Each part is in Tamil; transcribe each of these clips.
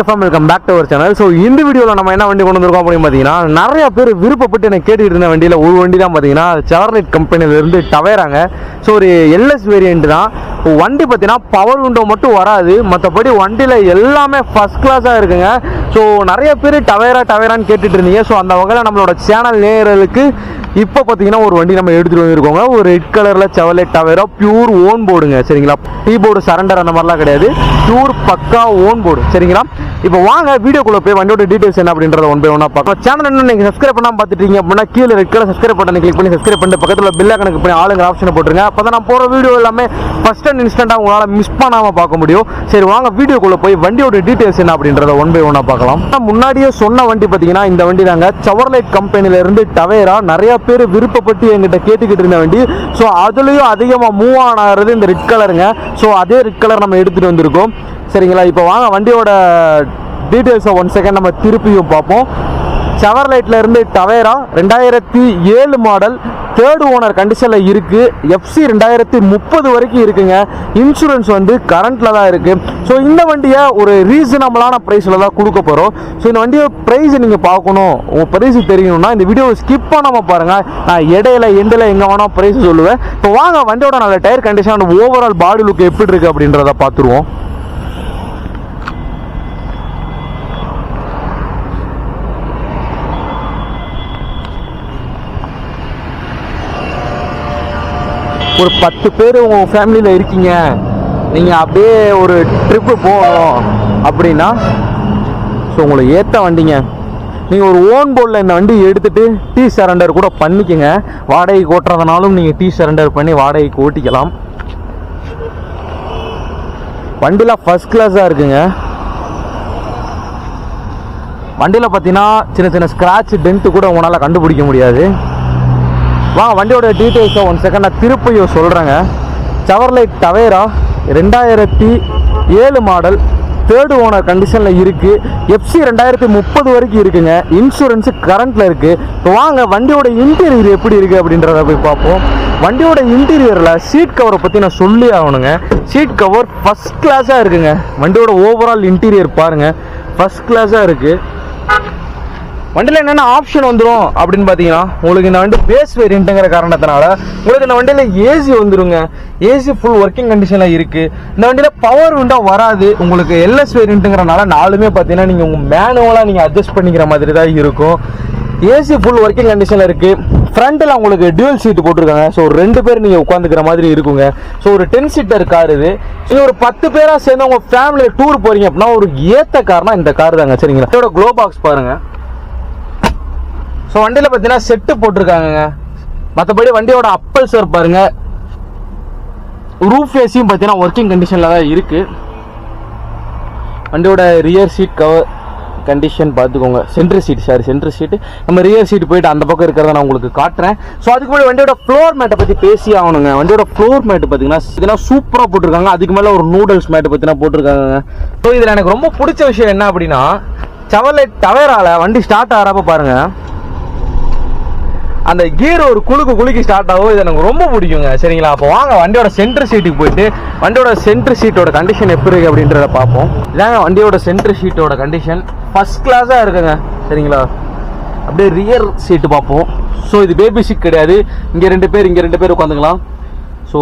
FM welcome back to our channel so இந்த வீடியோவில் நம்ம என்ன வண்டி கொண்டு வந்திருக்கோம் அப்படின்னு பார்த்தீங்கன்னா நிறைய பேர் விருப்பப்பட்டு எனக்கு கேட்டுட்டு இருந்த வண்டியில் ஒரு வண்டி தான் பார்த்தீங்கன்னா செவர்லைட் கம்பெனிலேருந்து டவேராங்க ஸோ ஒரு எல்எஸ் வேரியண்ட் தான். வண்டி பார்த்தீங்கன்னா பவர் விண்டோ மட்டும் வராது. மற்றபடி வண்டியில் எல்லாமே ஃபஸ்ட் கிளாஸாக இருக்குங்க. ஸோ நிறைய பேர் டவேரா டவேரான்னு கேட்டுட்டு இருந்தீங்க ஸோ அந்த வகையில் நம்மளோட சேனல் நேயர்களுக்கு இப்போ பார்த்தீங்கன்னா ஒரு வண்டி நம்ம எடுத்துகிட்டு வந்திருக்கோங்க. ஒரு ரெட் கலரில் செவலே டவேரா பியூர் ஓன் போர்டுங்க சரிங்களா? டீ போர்டு சரண்டர் அந்த மாதிரிலாம் கிடையாது. பியூர் பக்கா ஓன் போர்டு சரிங்களா? இப்போ வாங்க வீடியோக்குள்ள போய் வண்டியோட டீட்டெயில்ஸ் என்ன அப்படின்றத ஒன் பை ஒன்றா பார்க்கலாம். சேனல் இன்னும் நீங்கள் சப்ஸ்கிரைப் பண்ணாம பார்த்துட்டீங்க அப்படின்னா கீழே ரெட் கலர் சப்ஸ்கிரைப் பட்டனை கிளிக் பண்ணி சப்ஸ்கிரைப் பண்ணிட்டு பக்கத்தில் பில்ல கணக்கு பண்ணி ஆளுங்க ஆப்ஷனை போட்டுருங்க. அப்போ தான் நான் போகிற வீடியோ எல்லாமே ஃபஸ்ட் அண்ட் இன்ஸ்டண்ட்டாக உங்களால் மிஸ் பண்ணாமல் பார்க்க முடியும். சரி வாங்க வீடியோக்குள்ள போய் வண்டியோட டீட்டெயில்ஸ் என்ன அப்படின்றத ஒன் பை ஒன்றா பார்க்கலாம். பார்க்கலாம். முன்னாடியே சொன்ன வண்டி பார்த்தீங்கன்னா இந்த வண்டி தாங்க. சவர்லைட் கம்பெனில இருந்து டவேரா நிறைய பேர் விருப்பப்பட்டு எங்கிட்ட கேட்டுக்கிட்டு இருந்த வண்டி. ஸோ அதுலேயும் அதிகமாக மூவ் ஆன் ஆகிறது இந்த ரெட் கலருங்க ஸோ அதே ரெட் கலர் நம்ம எடுத்துகிட்டு வந்திருக்கோம். சரிங்களா? இப்போ வாங்க வண்டியோட டீட்டெயில்ஸை ஒன் செகண்ட் நம்ம திருப்பியும் பார்ப்போம். செவர்லைட்ல இருந்து டவேரா ரெண்டாயிரத்தி ஏழு மாடல் தேர்டு ஓனர் கண்டிஷனில் இருக்கு. எஃப்சி ரெண்டாயிரத்தி முப்பது வரைக்கும் இருக்குங்க. இன்சூரன்ஸ் வந்து கரண்ட்ல தான் இருக்கு. ஸோ இந்த வண்டியை ஒரு ரீசனபிளான ப்ரைஸில் தான் கொடுக்க போகிறோம் ஸோ இந்த வண்டியோட ப்ரைஸ் நீங்கள் பார்க்கணும். உங்கள் ப்ரைஸ் தெரியணும்னா இந்த வீடியோவை ஸ்கிப் பண்ணாம பாருங்க. நான் இடையில எண்டில் எங்கே வேணால் ப்ரைஸ் சொல்லுவேன். இப்போ வாங்க வண்டியோட நல்ல tyre condition overall body look எப்படி இருக்கு அப்படின்றத பார்த்துருவோம். ஒரு பத்து பேர் உங்கள் ஃபேமிலியில் இருக்கீங்க. நீங்கள் அப்படியே ஒரு ட்ரிப்பு போகணும் அப்படின்னா ஸோ உங்களுக்கு ஏற்ற வண்டிங்க. நீங்கள் ஒரு ஓன் போர்டில் இந்த வண்டி எடுத்துகிட்டு டீ சரண்டர் கூட பண்ணிக்கங்க. வாடகைக்கு ஓட்டுறதுனாலும் நீங்கள் டீ சரண்டர் பண்ணி வாடகைக்கு ஓட்டிக்கலாம். வண்டிலாம் ஃபஸ்ட் கிளாஸாக இருக்குங்க. வண்டியில் பார்த்தீங்கன்னா சின்ன சின்ன ஸ்க்ராட்ச் டென்ட்டு கூட உங்களால் கண்டுபிடிக்க முடியாது. வா வண்டியோட டீட்டெயில்ஸை ஒன் செகண்ட் நான் திருப்பியும் சொல்கிறேங்க சவர்லைட் டவேரா ரெண்டாயிரத்தி ஏழு மாடல் தேர்டு ஓனர் கண்டிஷனில் இருக்குது எஃப்சி ரெண்டாயிரத்தி முப்பது வரைக்கும் இருக்குங்க. இன்சூரன்ஸு கரண்ட்டில் இருக்குது இப்போ வாங்க வண்டியோட இன்டீரியர் எப்படி இருக்குது அப்படின்றத போய் பார்ப்போம். வண்டியோட இன்டீரியரில் சீட் கவரை பற்றி நான் சொல்லி ஆகணுங்க. சீட் கவர் ஃபஸ்ட் கிளாஸாக இருக்குங்க. வண்டியோட ஓவரால் இன்டீரியர் பாருங்கள் ஃபஸ்ட் கிளாஸாக இருக்குது வண்டியில் என்னென்ன ஆப்ஷன் வந்துடும் அப்படின்னு பார்த்தீங்கன்னா உங்களுக்கு இந்த வண்டி பேஸ் வேரியண்ட்டுங்கிற காரணத்தினால உங்களுக்கு இந்த வண்டியில் ஏசி வந்துருங்க. ஏசி ஃபுல் ஒர்க்கிங் கண்டிஷனில் இருக்குது இந்த வண்டியில் பவர் விண்டோ வராது. உங்களுக்கு எல்எஸ் வேரியண்ட்டுங்கிறனால நாலுமே பார்த்தீங்கன்னா நீங்கள் உங்கள் மேனுவலாக நீங்கள் அட்ஜஸ்ட் பண்ணிக்கிற மாதிரி தான் இருக்கும். ஏசி ஃபுல் ஒர்க்கிங் கண்டிஷனில் இருக்குது ஃப்ரண்ட்டில் உங்களுக்கு டியூல் சீட்டு போட்டிருக்காங்க. ஸோ ரெண்டு பேர் நீங்கள் உட்காந்துக்கிற மாதிரி இருக்குங்க. ஸோ ஒரு டென் சீட்டர் கார் இது. நீங்கள் ஒரு பத்து பேராக சேர்ந்து உங்கள் ஃபேமிலியில் டூர் போகிறீங்க அப்படின்னா ஒரு ஏற்ற கார்னால் இந்த கார் தாங்க. சரிங்களா? இதோட க்ளோ பாக்ஸ் பாருங்கள் ஸோ வண்டியில் பார்த்தீங்கன்னா செட்டு போட்டிருக்காங்கங்க. மற்றபடி வண்டியோட அப்பல் சார் பாருங்க ரூஃப் ஏசியும் பார்த்தீங்கன்னா ஒர்க்கிங் கண்டிஷனில் தான் இருக்குது வண்டியோட ரியர் சீட் கவர் கண்டிஷன் பார்த்துக்கோங்க centre seat sorry centre seat நம்ம ரியர் சீட் போயிட்டு அந்த பக்கம் இருக்கிறத நான் உங்களுக்கு காட்டுறேன். ஸோ அதுக்கு முன்னாடி வண்டியோட ஃப்ளோர் மேட்டை பற்றி பேசி ஆகணுங்க. வண்டியோட ஃப்ளோர் மேட்டு பார்த்தீங்கன்னா இதெல்லாம் சூப்பராக போட்டிருக்காங்க. அதுக்கு மேலே ஒரு நூடுல்ஸ் மேட்டு பற்றினா போட்டிருக்காங்க ஸோ இதில் எனக்கு ரொம்ப பிடிச்ச விஷயம் என்ன அப்படின்னா செவர்லைட் டவேரால வண்டி ஸ்டார்ட் ஆகிறப்ப பாருங்கள் அந்த கீர் ஒரு குலுக்கு குலுக்கி ஸ்டார்ட் ஆகும். இது எனக்கு ரொம்ப பிடிக்குங்க. சரிங்களா? அப்போ வாங்க வண்டியோட சென்டர் சீட்டுக்கு போயிட்டு வண்டியோட சென்டர் சீட்டோட கண்டிஷன் எப்படி இருக்கு அப்படின்றத பார்ப்போம். இதாங்க வண்டியோட சென்டர் சீட்டோட கண்டிஷன் ஃபர்ஸ்ட் கிளாஸாக இருக்குங்க. சரிங்களா? அப்படியே ரியர் சீட்டு பார்ப்போம். ஸோ இது பேபி சீட் கிடையாது. இங்கே ரெண்டு பேர் இங்கே ரெண்டு பேர் உட்காந்துக்கலாம். ஸோ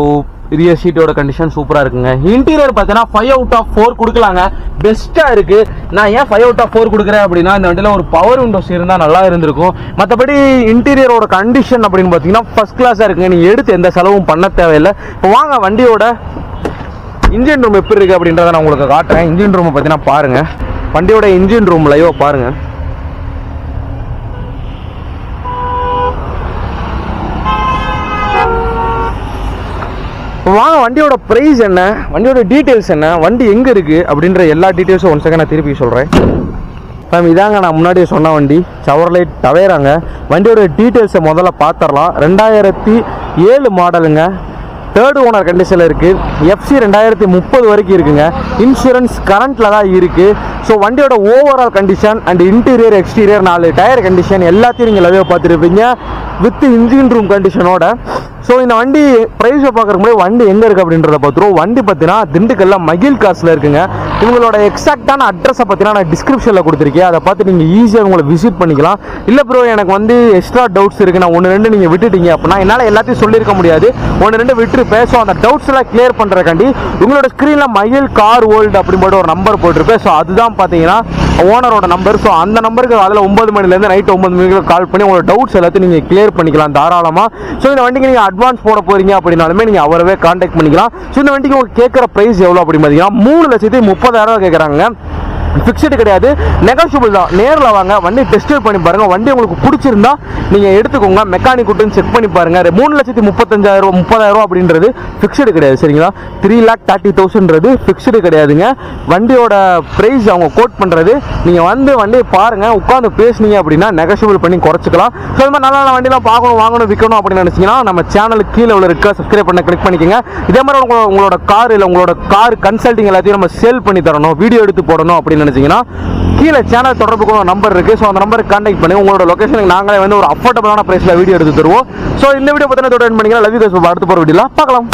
ரியர் சீட்டோட கண்டிஷன் சூப்பராக இருக்குங்க. இன்டீரியர் பார்த்தீங்கன்னா ஃபைவ் அவுட் ஆஃப் ஃபோர் கொடுக்கலாங்க. பெஸ்ட்டாக இருக்கு. நான் ஏன் ஃபைவ் அவுட் ஆஃப் ஃபோர் கொடுக்குறேன் அப்படின்னா இந்த வண்டியில் ஒரு பவர் விண்டோஸ் இருந்தால் நல்லா இருந்திருக்கும். மற்றபடி இன்டீரியரோட கண்டிஷன் அப்படின்னு பார்த்தீங்கன்னா ஃபர்ஸ்ட் கிளாஸாக இருக்குங்க. நீங்கள் எடுத்து எந்த செலவும் பண்ண தேவையில்லை. இப்போ வாங்க வண்டியோட இன்ஜின் ரூம் எப்படி இருக்குது அப்படின்றத நான் உங்களுக்கு காட்டுறேன். இன்ஜின் ரூமை பார்த்தீங்கன்னா பாருங்கள் வண்டியோட இன்ஜின் ரூம்லையோ பாருங்கள் வாங்க வண்டியோட ப்ரைஸ் என்ன? வண்டியோட டீட்டெயில்ஸ் என்ன? வண்டி எங்கே இருக்குது அப்படின்ற எல்லா டீட்டெயில்ஸும் ஒன் செகண்ட் நான் திருப்பி சொல்கிறேன் மேம் இதாங்க நான் முன்னாடியே சொன்ன வண்டி. சவர்லைட் டவேராங்க வண்டியோட டீட்டெயில்ஸை முதல்ல பார்த்துடலாம் ரெண்டாயிரத்தி ஏழு மாடலுங்க. தேர்ட் ஓனர் கண்டிஷனில் இருக்குது எஃப்சி ரெண்டாயிரத்தி முப்பது வரைக்கும் இருக்குங்க. இன்சூரன்ஸ் கரண்ட்டில் தான் இருக்குது ஸோ வண்டியோட overall condition and interior exterior நாலு டயர் கண்டிஷன் எல்லாத்தையும் நீங்கள் லவே பார்த்துருப்பீங்க. வித் இன்ஜின் ரூம் கண்டிஷனோட ஸோ இந்த வண்டி ப்ரைஸை பார்க்குறக்கு முன்னாடி வண்டி எங்கே இருக்குது அப்படின்றத பார்த்துருவோம். வண்டி பார்த்தீங்கன்னா திண்டுக்கல்ல மகிழ் காசில் இருக்குங்க. இவங்களோட எக்ஸாக்டான அட்ரஸை பார்த்தீங்கன்னா நான் டிஸ்கிரிப்ஷனில் கொடுத்துருக்கேன். அதை பார்த்து நீங்கள் ஈஸியாக உங்களை விசிட் பண்ணிக்கலாம். இல்லை ப்ரோ எனக்கு வந்து எக்ஸ்ட்ரா டவுட்ஸ் இருக்குது நான் ஒன்று ரெண்டு நீங்கள் விட்டுட்டீங்க அப்படின்னா என்னால் எல்லாத்தையும் சொல்லியிருக்க முடியாது. ஒன்று ரெண்டு விட்டு பேசும் அந்த டவுட்ஸ் எல்லாம் கிளியர் பண்ணுறக்காண்டி உங்களோட ஸ்க்ரீனில் மகிழ் கார் வேர்ல்டு அப்படின்னு போட்டு ஒரு நம்பர் போட்டிருப்பேன் ஸோ அதுதான் பார்த்தீங்கன்னா ஓனரோட நம்பர் ஸோ அந்த நம்பருக்கு அதில் ஒன்பது மணிலேருந்து நைட் ஒன்பது மணிக்கு கால் பண்ணி உங்களோட டவுட்ஸ் எல்லாத்தையும் நீங்கள் கிளியர் பண்ணிக்கலாம் தாராளமாக ஸோ இந்த வண்டிக்கு நீங்கள் அட்வான்ஸ் போட போகிறீங்க அப்படின்னாலுமே நீங்கள் அவரவே கான்டாக்ட் பண்ணிக்கலாம். ஸோ இந்த வண்டிக்கு உங்களுக்கு கேட்குற ப்ரைஸ் எவ்வளோ அப்படின்னு பார்த்தீங்கன்னா மூணு லட்சத்தி முப்பதாயிரம் ரூபா கேட்குறாங்க ஃபிக்ஸ்டு கிடையாது. நெகோஷியபிள் தான். நேரில் வாங்க. வண்டி டெஸ்ட் பண்ணி பாருங்கள் வண்டி உங்களுக்கு பிடிச்சிருந்தா நீங்கள் எடுத்துக்கோங்க. மெக்கானிக் விட்டு செக் பண்ணி பாருங்க. மூணு லட்சத்தி முப்பத்தஞ்சாயிரம் முப்பதாயிரம் ரூபா அப்படின்றது ஃபிக்ஸ்டு கிடையாது. சரிங்களா? த்ரீ லேக் தேர்ட்டி தௌசண்ட்றது ஃபிக்ஸ்டு கிடையாதுங்க. வண்டியோட ப்ரைஸ் அவங்க கோட் பண்ணுறது நீங்கள் வந்து வண்டியை பாருங்க. உட்காந்து பேசுனீங்க அப்படின்னா நெகோஷியபிள் பண்ணி குறைச்சிக்கலாம். ஸோ இந்த மாதிரி நல்ல நல்ல வண்டிலாம் பார்க்கணும் வாங்கணும் விற்கணும் அப்படின்னு நினச்சிங்கன்னா நம்ம சேனலுக்கு கீழே உள்ள இருக்க சப்ஸ்கிரைப் பண்ண கிளிக் பண்ணிக்கோங்க. இதே மாதிரி உங்களோட உங்களோட கார் இல்லை உங்களோட கார் கன்சல்ட்டிங் எல்லாத்தையும் நம்ம சேல் பண்ணி தரணும். வீடியோ எடுத்து போடணும் அப்படின்னு நினச்சிங்கன்னா கீழே சேனல் தொடர்புக்கு ஒரு நம்பர் இருக்குது ஸோ அந்த நம்பருக்கு கான்டாக்ட் பண்ணி உங்களோட லொகேஷனுக்கு நாங்களே வந்து ஒரு அஃபோர்டபுளான ப்ரைஸில் வீடியோ எடுத்து தருவோம். ஸோ இந்த வீடியோ பார்த்தீங்கன்னா தொடர்பு பண்ணிக்கலாம் லவ் யூ அடுத்து போகிற வீடியோவில் பார்க்கலாம்.